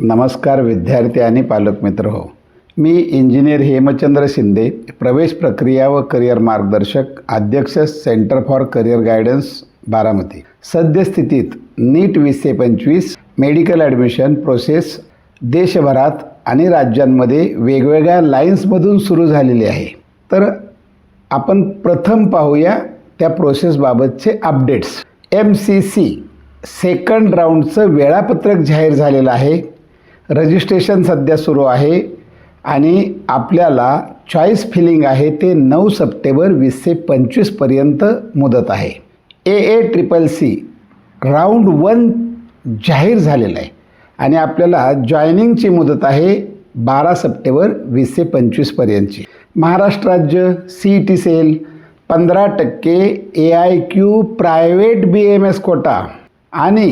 नमस्कार विद्यार्थी आणि पालक मित्र हो. मी इंजिनियर हेमचंद्र शिंदे प्रवेश प्रक्रिया व करिअर मार्गदर्शक अध्यक्ष centre for career guidance Baramati. सद्यस्थितीत नीट वीसशे पंचवीस मेडिकल ॲडमिशन प्रोसेस देशभरात आणि राज्यांमध्ये वेगवेगळ्या लाईन्समधून सुरू झालेली आहे. तर आपण प्रथम पाहूया त्या प्रोसेसबाबतचे updates M C C second राऊंडचं वेळापत्रक जाहीर झालेलं आहे. रजिस्ट्रेशन सध्या सुरू आहे आणि आपल्याला चॉईस फिलिंग आहे ते नऊ सप्टेंबर वीसशे पंचवीसपर्यंत मुदत आहे. A A triple C round one जाहीर झालेलं आहे आणि आपल्याला जॉईनिंगची मुदत आहे बारा सप्टेंबर वीसशे पंचवीसपर्यंतची महाराष्ट्र राज्य सी टी सेल पंधरा टक्के A I Q private B M S quota आणि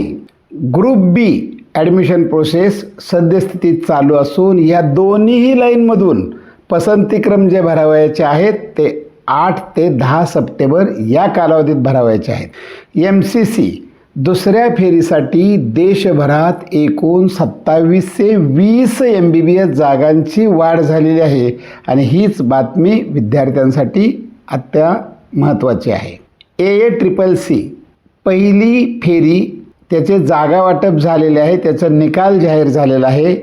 ग्रुप बी ॲडमिशन प्रोसेस सद्यस्थितीत चालू असून या दोन्हीही लाईनमधून पसंतीक्रम जे भरावयाचे आहेत ते आठ ते दहा सप्टेंबर या कालावधीत भरावयाचे आहेत. एम सी सी दुसऱ्या फेरीसाठी देशभरात एकूण सत्तावीसशे वीस एम बी बी एस जागांची वाढ झालेली आहे आणि हीच बातमी विद्यार्थ्यांसाठी अत्या महत्त्वाची आहे. ए ए ट्रिपल सी पहिली फेरी त्याचे जागा वाटप झालेले आहे त्याचा निकाल जाहीर झालेला आहे.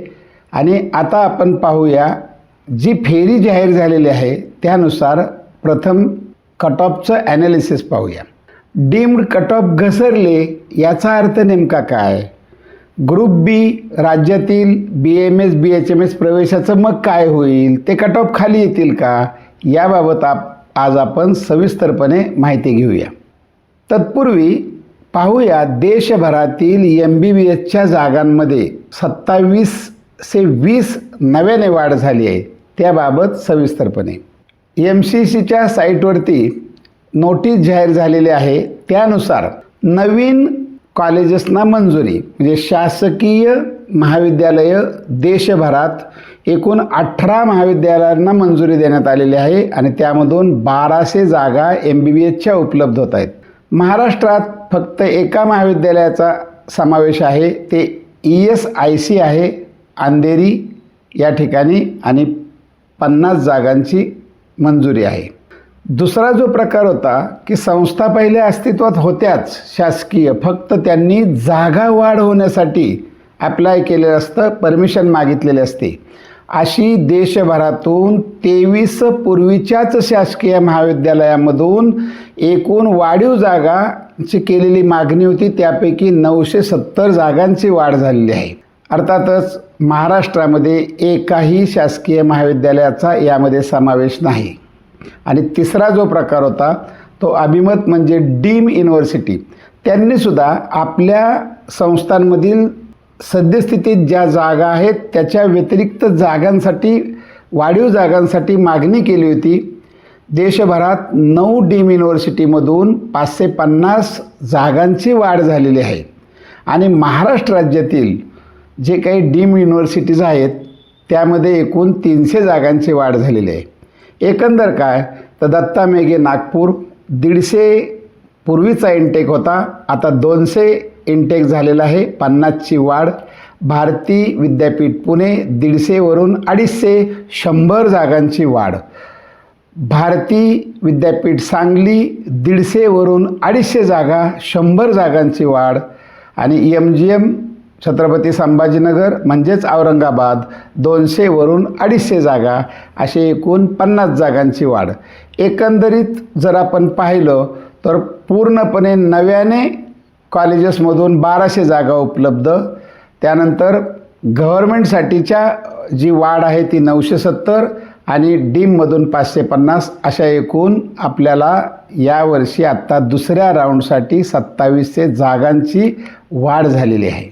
आणि आता आपण पाहूया जी फेरी जाहीर झालेली आहे त्यानुसार प्रथम कट ऑफचं ॲनालिसिस पाहूया. डीम्ड कट ऑफ घसरले याचा अर्थ नेमका काय? ग्रुप बी राज्यातील B M S B H M S प्रवेशाचं मग काय होईल? ते कट ऑफ खाली येतील का? याबाबत आप आज आपण सविस्तरपणे माहिती घेऊया. तत्पूर्वी पाहूया देशभरातील एम बी बी एसच्या जागांमध्ये सत्तावीसशे वीस नव्याने वाढ झाली आहे. त्याबाबत सविस्तरपणे. एम सी सीच्या साईटवरती नोटीस जाहीर झालेली आहे. त्यानुसार नवीन कॉलेजेसना मंजुरी म्हणजे शासकीय महाविद्यालय देशभरात एकूण अठरा महाविद्यालयांना मंजुरी देण्यात आलेली आहे आणि त्यामधून बाराशे जागा एम बी बी एसच्या उपलब्ध होत आहेत. महाराष्ट्रात फक्त एका महाविद्यालयाचा समावेश आहे. ते ई एस आय सी आहे अंधेरी या ठिकाणी आणि पन्नास जागांची मंजुरी आहे. दुसरा जो प्रकार होता की संस्था पहिल्या अस्तित्वात होत्याच शासकीय. फक्त त्यांनी जागा वाढ होण्यासाठी अप्लाय केलेलं असतं परमिशन मागितलेले असते. अशी देशभरातून तेवीस पूर्वीच्याच शासकीय महाविद्यालयामधून एकूण वाढीव जागाची केलेली मागणी होती. त्यापैकी नऊशे सत्तर जागांची वाढ झालेली आहे. अर्थातच महाराष्ट्रामध्ये एकाही शासकीय महाविद्यालयाचा यामध्ये समावेश नाही. आणि तिसरा जो प्रकार होता तो अभिमत म्हणजे डीम युनिव्हर्सिटी. त्यांनीसुद्धा आपल्या संस्थांमधील सद्यस्थितीत ज्या जागा आहेत त्याच्या व्यतिरिक्त जागांसाठी वाढीव जागांसाठी मागणी केली होती. देशभरात नऊ डीम युनिव्हर्सिटीमधून पाचशे पन्नास जागांची वाढ झालेली आहे. आणि महाराष्ट्र राज्यातील जे काही डीम युनिव्हर्सिटीज आहेत त्यामध्ये एकूण तीनशे जागांची वाढ झालेली आहे. एकंदर काय तर दत्ता मेघे नागपूर दीडशे पूर्वीचा इंटेक होता आता दोनशे इंटेक झालेला आहे. पन्नासची वाढ. भारती विद्यापीठ पुणे दीडशेवरून अडीचशे शंभर जागांची वाढ. भारती विद्यापीठ सांगली दीडशेवरून अडीचशे जागा शंभर जागांची वाढ. आणि M G M Chhatrapati Sambhajinagar म्हणजेच औरंगाबाद दोनशेवरून अडीचशे जागा असे एकूण पन्नास जागांची वाढ. एकंदरीत जर आपण पाहिलं तर पूर्णपणे नव्याने कॉलेजेसमधून बाराशे जागा उपलब्ध. त्यानंतर गव्हर्मेंटसाठीच्या जी वाढ आहे ती नऊशे सत्तर आणि डीममधून पाचशे पन्नास अशा एकूण आपल्याला यावर्षी आत्ता दुसऱ्या राऊंडसाठी सत्तावीसशे जागांची वाढ झालेली आहे.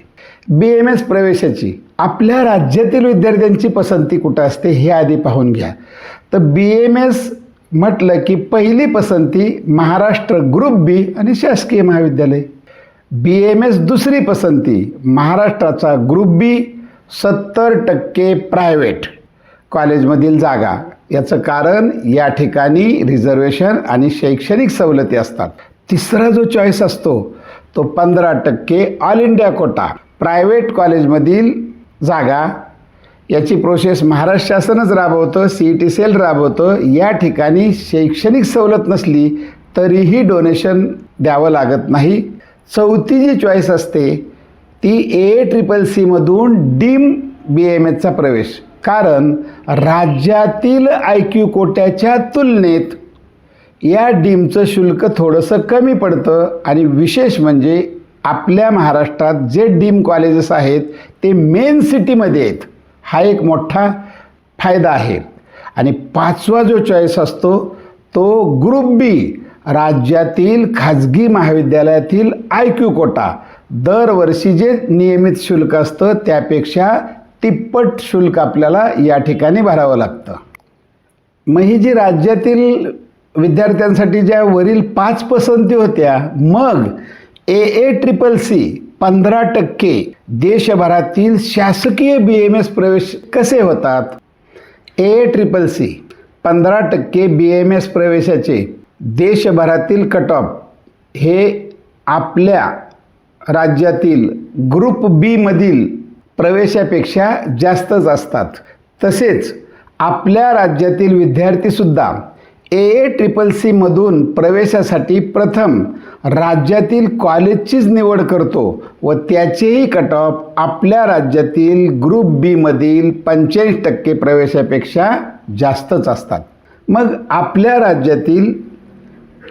बी एम एस प्रवेशाची आपल्या राज्यातील विद्यार्थ्यांची पसंती कुठं असते हे आधी पाहून घ्या. तर बी एम एस म्हटलं की पहिली पसंती महाराष्ट्र ग्रुप बी आणि शासकीय महाविद्यालय. बी एम एस दुसरी पसंती महाराष्ट्राचा ग्रुप बी सत्तर टक्के प्रायव्हेट कॉलेजमधील जागा. याचं कारण या ठिकाणी रिझर्वेशन आणि शैक्षणिक सवलती असतात. तिसरा जो चॉईस असतो तो पंधरा टक्के ऑल इंडिया कोटा. प्रायव्हेट कॉलेजमधील जागा याची प्रोसेस महाराष्ट्र शासनच राबवतं सी ई टी सेल राबवतं. या ठिकाणी शैक्षणिक सवलत नसली तरीही डोनेशन द्यावं लागत नाही. चौथी जी चॉईस असते. ती ए ट्रिपल सीमधून डीम बी एम एचचा प्रवेश. कारण राज्यातील आय क्यू कोट्याच्या तुलनेत या डीमचं शुल्क थोडंसं कमी पडतं आणि विशेष म्हणजे आपल्या महाराष्ट्रात जे डीम कॉलेजेस आहेत ते मेन सिटीमध्ये आहेत. हा एक मोठा फायदा आहे. आणि पाचवा जो चॉईस असतो तो ग्रुप बी राज्यातील खाजगी महाविद्यालयातील आय क्यू कोटा दरवर्षी जे नियमित शुल्क असतं त्यापेक्षा तिप्पट शुल्क आपल्याला या ठिकाणी भरावं लागतं. मग ही जी राज्यातील विद्यार्थ्यांसाठी ज्या वरील पाच पसंती होत्या मग ए ए ट्रिपल सी पंधरा टक्के देशभरातील शासकीय बी एम एस प्रवेश कसे होतात? ए ट्रिपल सी पंधरा टक्के बी एम एस प्रवेशाचे देशभरातील कट ऑफ हे आपल्या राज्यातील ग्रुप बीमधील प्रवेशापेक्षा जास्तच असतात. तसेच आपल्या राज्यातील विद्यार्थीसुद्धा ए ए ट्रिपल सीमधून प्रवेशासाठी प्रथम राज्यातील कॉलेजचीच निवड करतो व त्याचेही कट ऑफ आपल्या राज्यातील ग्रुप बीमधील पंचेचाळीस टक्के प्रवेशापेक्षा जास्तच असतात. मग आपल्या राज्यातील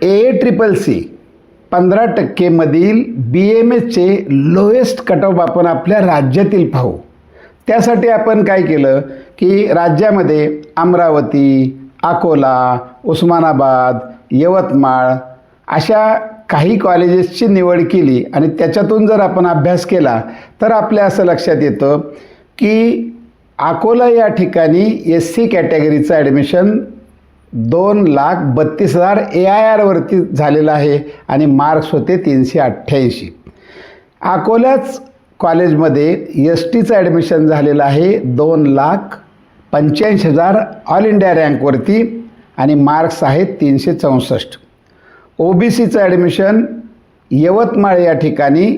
ए ए ट्रिपल सी पंधरा टक्केमधील बी एम एसचे लोएस्ट कट ऑफ आपण आपल्या राज्यातील पाहू. त्यासाठी आपण काय केलं की राज्यामध्ये अमरावती अकोला उस्मानाबाद यवतमाळ अशा काही कॉलेजेसची निवड केली आणि त्याच्यातून जर आपण अभ्यास केला तर आपल्या असं लक्षात येतं की अकोला या ठिकाणी एस सी कॅटेगरीचं ॲडमिशन दोन लाख बत्तीस हजार ए आय आरवरती झालेलं आहे आणि मार्क्स होते तीनशे अठ्ठ्याऐंशी. अकोल्याच कॉलेजमध्ये एस टीचं ॲडमिशन झालेलं आहे. दोन लाख पंच्याऐंशी हजार ऑल इंडिया रँकवरती आणि मार्क्स आहेत तीनशे चौसष्ट. ओ बी सीचं ॲडमिशन यवतमाळ या ठिकाणी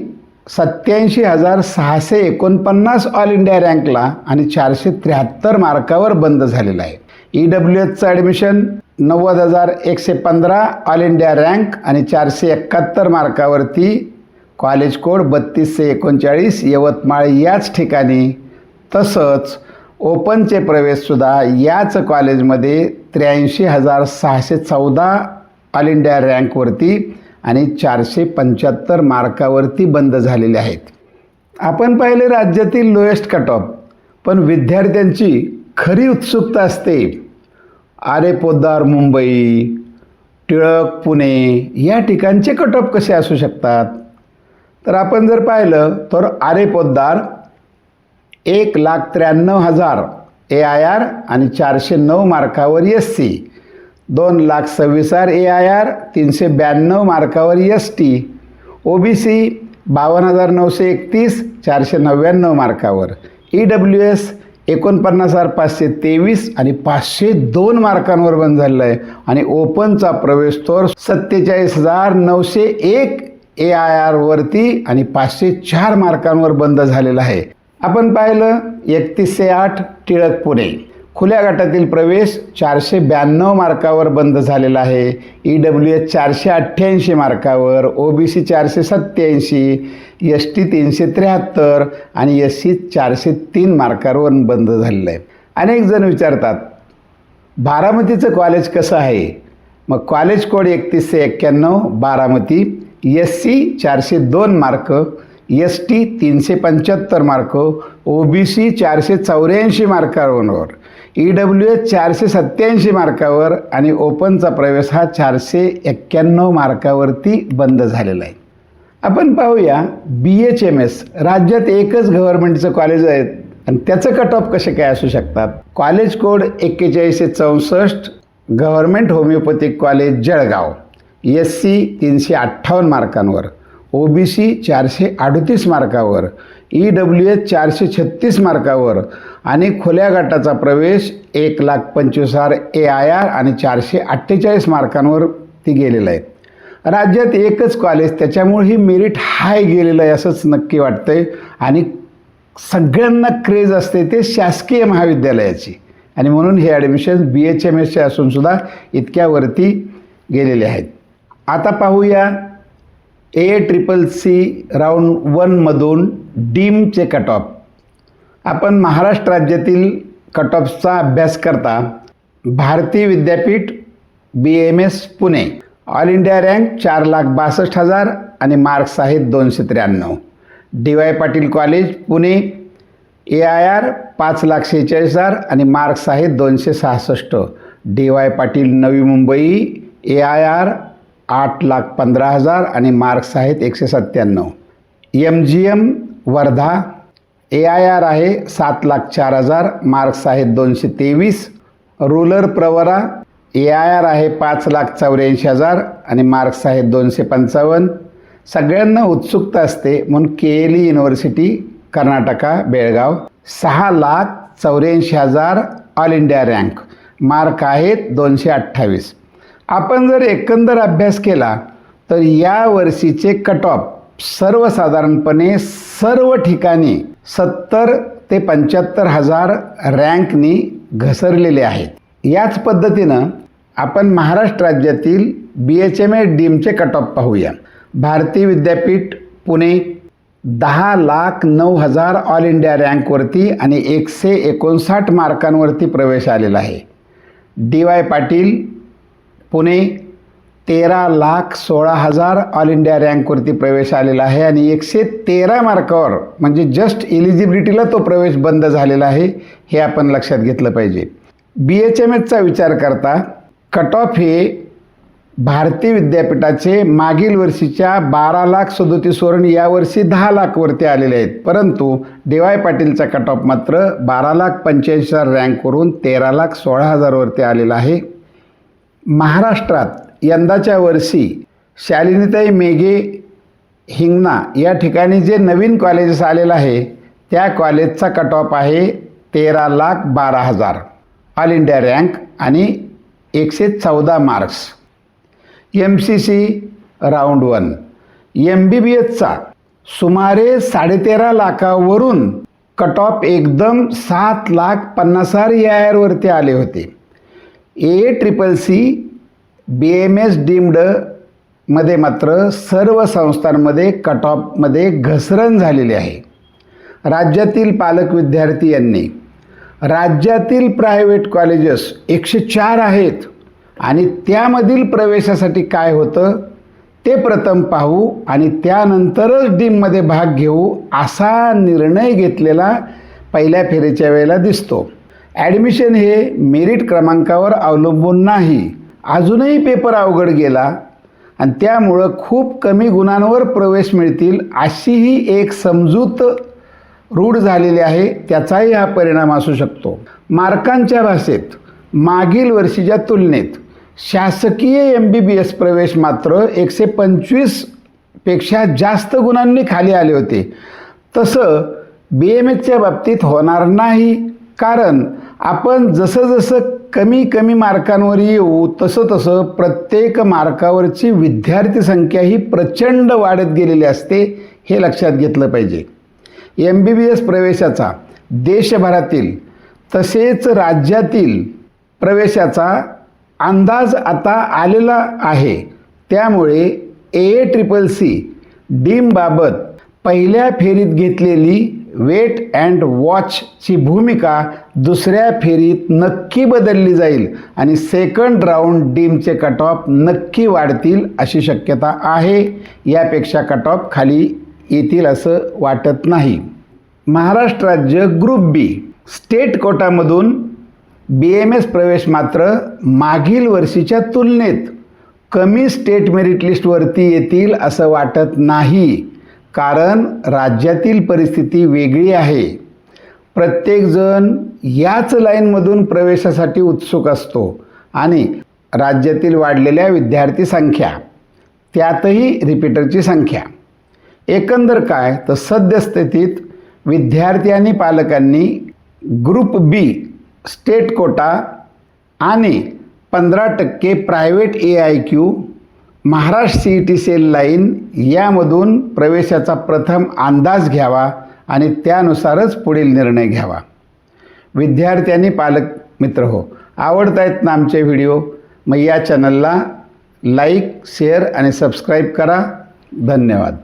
सत्याऐंशी हजार सहाशे एकोणपन्नास ऑल इंडिया रँकला आणि चारशे त्र्याहत्तर मार्कावर बंद झालेलं आहे. ई डब्ल्यू एचचं ॲडमिशन नव्वद हजार एकशे पंधरा ऑल इंडिया रँक आणि चारशे एकाहत्तर मार्कावरती. कॉलेज कोड बत्तीसशे एकोणचाळीस. यवतमाळ याच ठिकाणी. तसंच ओपनचे प्रवेशसुद्धा याच कॉलेजमध्ये त्र्याऐंशी हजार सहाशे चौदा ऑल इंडिया रँकवरती आणि चारशे पंच्याहत्तर मार्कावरती बंद झालेले आहेत. आपण पाहिले राज्यातील लोएस्ट कट ऑफ पण विद्यार्थ्यांची खरी उत्सुकता असते. आरे पोद्दार मुंबई टिळक पुणे या ठिकाणचे कटअप कसे असू शकतात? तर आपण जर पाहिलं तर आरे पोद्दार एक लाख त्र्याण्णव हजार ए आय आर आणि चारशे नऊ मार्कावर एस सी दोन लाख सव्वीस हजार ए आय आर तीनशे ब्याण्णव मार्कावर S T O B C बावन्न हजार नऊशे एकतीस चारशे नव्याण्णव मार्कावर. ई डब्ल्यू एस एकोणपन्नास हजार पाचशे तेवीस आणि पाचशे दोन मार्कांवर बंद झालेला आहे. आणि ओपनचा प्रवेश तोर सत्तेचाळीस हजार नऊशे एक ए आय आरवरती आणि पाचशे चार मार्कांवर बंद झालेला आहे. आपण पाहिलं एकतीसशे आठ टिळक पुणे. खुल्या गटातील प्रवेश चारशे ब्याण्णव मार्कावर बंद झालेला आहे. ई डब्ल्यू एस चारशे अठ्ठ्याऐंशी मार्कावर ओ बी सी चारशे सत्त्याऐंशी एस टी तीनशे त्र्याहत्तर आणि एस सी चारशे तीन मार्कावर बंद झालेलं आहे. अनेक जण विचारतात बारामतीचं कॉलेज कसं आहे? मग कॉलेज कोड एकतीसशे एक्क्याण्णव बारामती एस सी चारशे दोन मार्क एस टी तीनशे पंच्याहत्तर मार्क ओ बी सी चारशे चौऱ्याऐंशी मार्कावर. ई डब्ल्यू एस चारशे सत्त्याऐंशी मार्कावर आणि ओपनचा प्रवेश हा चारशे एक्क्याण्णव मार्कावरती बंद झालेला आहे. आपण पाहूया बी एच एम एस राज्यात एकच गव्हर्नमेंटचं कॉलेज आहे आणि त्याचं कट ऑफ कसे काय असू शकतात? कॉलेज कोड एक्केचाळीसशे चौसष्ट government homoeopathic college Jalgaon. S C तीनशे अठ्ठावन्न मार्कांवर. ओ बी सी चारशे अडतीस मार्कावर. ई डब्ल्यू एस चारशे छत्तीस मार्कावर. आणि खुल्या गटाचा प्रवेश एक लाख पंचवीस हजार ए आय आर आणि चारशे अठ्ठेचाळीस मार्कांवर ती गेलेलं आहे. राज्यात एकच कॉलेज त्याच्यामुळे ही मेरिट हाय गेलेलं आहे असंच नक्की वाटतंय. आणि सगळ्यांना क्रेज असते ते शासकीय महाविद्यालयाची. आणि म्हणून हे ॲडमिशन बी एच एम एसचे असूनसुद्धा इतक्यावरती गेलेले आहेत. आता पाहूया ए ट्रिपल सी राऊंड वनमधून डीमचे कट ऑफ आपण महाराष्ट्र राज्यातील कट ऑफचा अभ्यास करता Bharati Vidyapeeth B M S Pune. All India rank चार लाख बासष्ट हजार आणि मार्क्स आहेत दोनशे त्र्याण्णव. D Y Patil college Pune. A I R पाच लाख सेहेचाळीस हजार आणि मार्क्स आहेत दोनशे सहासष्ट. D Y Patil Navi Mumbai. A I R आठ लाख पंधरा हजार आणि मार्क्स आहेत एकशे सत्त्याण्णव. M G M Wardha. A I R आहे सात लाख चार हजार. मार्क्स आहेत दोनशे तेवीस. Rural Pravara A I R आहे पाच लाख चौऱ्याऐंशी हजार. आणि मार्क्स आहेत दोनशे पंचावन्न. सगळ्यांना उत्सुकता असते म्हणून K L E university Karnataka Belgaum. सहा लाख चौऱ्याऐंशी हजार ऑल इंडिया रँक मार्क आहेत दोनशे अठ्ठावीस. आपण जर एकंदर अभ्यास केला तर या वर्षीचे कट ऑफ सर्वसाधारणपणे सर्व ठिकाणी सत्तर ते पंच्याहत्तर हजार रँकनी घसरलेले आहेत. याच पद्धतीनं आपण महाराष्ट्र राज्यातील बी एच एम ए डीमचे कट ऑफ पाहूया. भारतीय विद्यापीठ पुणे दहा लाख नऊ हजार ऑल इंडिया रँकवरती आणि एकशे एकोणसाठ मार्कांवरती प्रवेश आलेला आहे. डी वाय पाटील पुणे तेरा लाख सोळा हजार ऑल इंडिया रँकवरती प्रवेश आलेला आहे आणि एकशे तेरा मार्कावर म्हणजे जस्ट इलिजिबिलिटीला तो प्रवेश बंद झालेला आहे हे आपण लक्षात घेतलं पाहिजे. बी एच एम एचचा विचार करता कट ऑफ हे भारतीय विद्यापीठाचे मागील वर्षीच्या बारा लाख सदोतीसवरून यावर्षी दहा लाखवरती आलेले आहेत. परंतु डी वाय पाटीलचा कट ऑफ मात्र बारा लाख पंच्याऐंशी हजार रँकवरून तेरा लाख सोळा हजारवरती आलेला आहे. महाराष्ट्रात यंदाच्या वर्षी शालिनीताई मेघे हिंगणा या ठिकाणी जे नवीन कॉलेजेस आलेलं आहे त्या कॉलेजचा कट ऑफ आहे तेरा लाख बारा हजार. ऑल इंडिया रँक आणि एकशे चौदा marks M C C round one M B B एसचा सुमारे साडेतेरा लाखावरून कट ऑफ एकदम सात लाख पन्नास हजार या आयरवरती आले होते. A triple C B M S डीम्डमध्ये मात्र सर्व संस्थांमध्ये कट ऑफमध्ये घसरण झालेली आहे. राज्यातील पालक विद्यार्थी यांनी राज्यातील प्रायव्हेट कॉलेजेस एकशे चार आहेत आणि त्यामधील प्रवेशासाठी काय होतं ते प्रथम पाहू आणि त्यानंतरच डीममध्ये भाग घेऊ असा निर्णय घेतलेला पहिल्या फेरीच्या वेळेला दिसतो. ॲडमिशन हे मेरिट क्रमांकावर अवलंबून नाही. अजूनही पेपर अवघड गेला आणि त्यामुळं खूप कमी गुणांवर प्रवेश मिळतील अशीही एक समजूत रूढ झालेली आहे त्याचाही हा परिणाम असू शकतो. मार्कांच्या भाषेत मागील वर्षीच्या तुलनेत शासकीय एम बी बी एस प्रवेश मात्र एकशे पंचवीसपेक्षा जास्त गुणांनी खाली आले होते. तसं बी एम एसच्या बाबतीत होणार नाही कारण आपण जसं जसं कमी कमी मार्कांवर येऊ तसं तसं प्रत्येक मार्कावरची विद्यार्थी संख्या ही प्रचंड वाढत गेलेली असते हे लक्षात घेतलं पाहिजे. एम बी बी एस प्रवेशाचा देशभरातील तसेच राज्यातील प्रवेशाचा अंदाज आता आलेला आहे. त्यामुळे ए ट्रिपल सी डीमबाबत पहिल्या फेरीत घेतलेली वेट अँड वॉचची भूमिका दुसऱ्या फेरीत नक्की बदलली जाईल आणि सेकंड राऊंड डीमचे कट ऑफ नक्की वाढतील अशी शक्यता आहे. यापेक्षा कट ऑफ खाली येतील असं वाटत नाही. महाराष्ट्र राज्य ग्रुप बी. स्टेट कोटामधून बी एम एस प्रवेश मात्र मागील वर्षीच्या तुलनेत कमी स्टेट मेरिट लिस्टवरती येतील असं वाटत नाही. कारण राज्यातील परिस्थिती वेगळी आहे. प्रत्येकजण याच लाईनमधून प्रवेशासाठी उत्सुक असतो आणि राज्यातील वाढलेल्या विद्यार्थी संख्या त्यातही रिपीटरची संख्या. एकंदर काय तर सद्यस्थितीत विद्यार्थी आणि पालकांनी ग्रुप बी स्टेट कोटा आणि पंधरा टक्के private A I Q Maharashtra C E T cell line यामधून प्रवेशाचा प्रथम अंदाज घ्यावा आणि त्यानुसारच पुढील निर्णय घ्यावा. विद्यार्थ्यांनी पालक मित्र हो आवडत आहेत ना आमचे व्हिडिओ? मग या चॅनलला लाईक शेअर आणि सबस्क्राईब करा. धन्यवाद.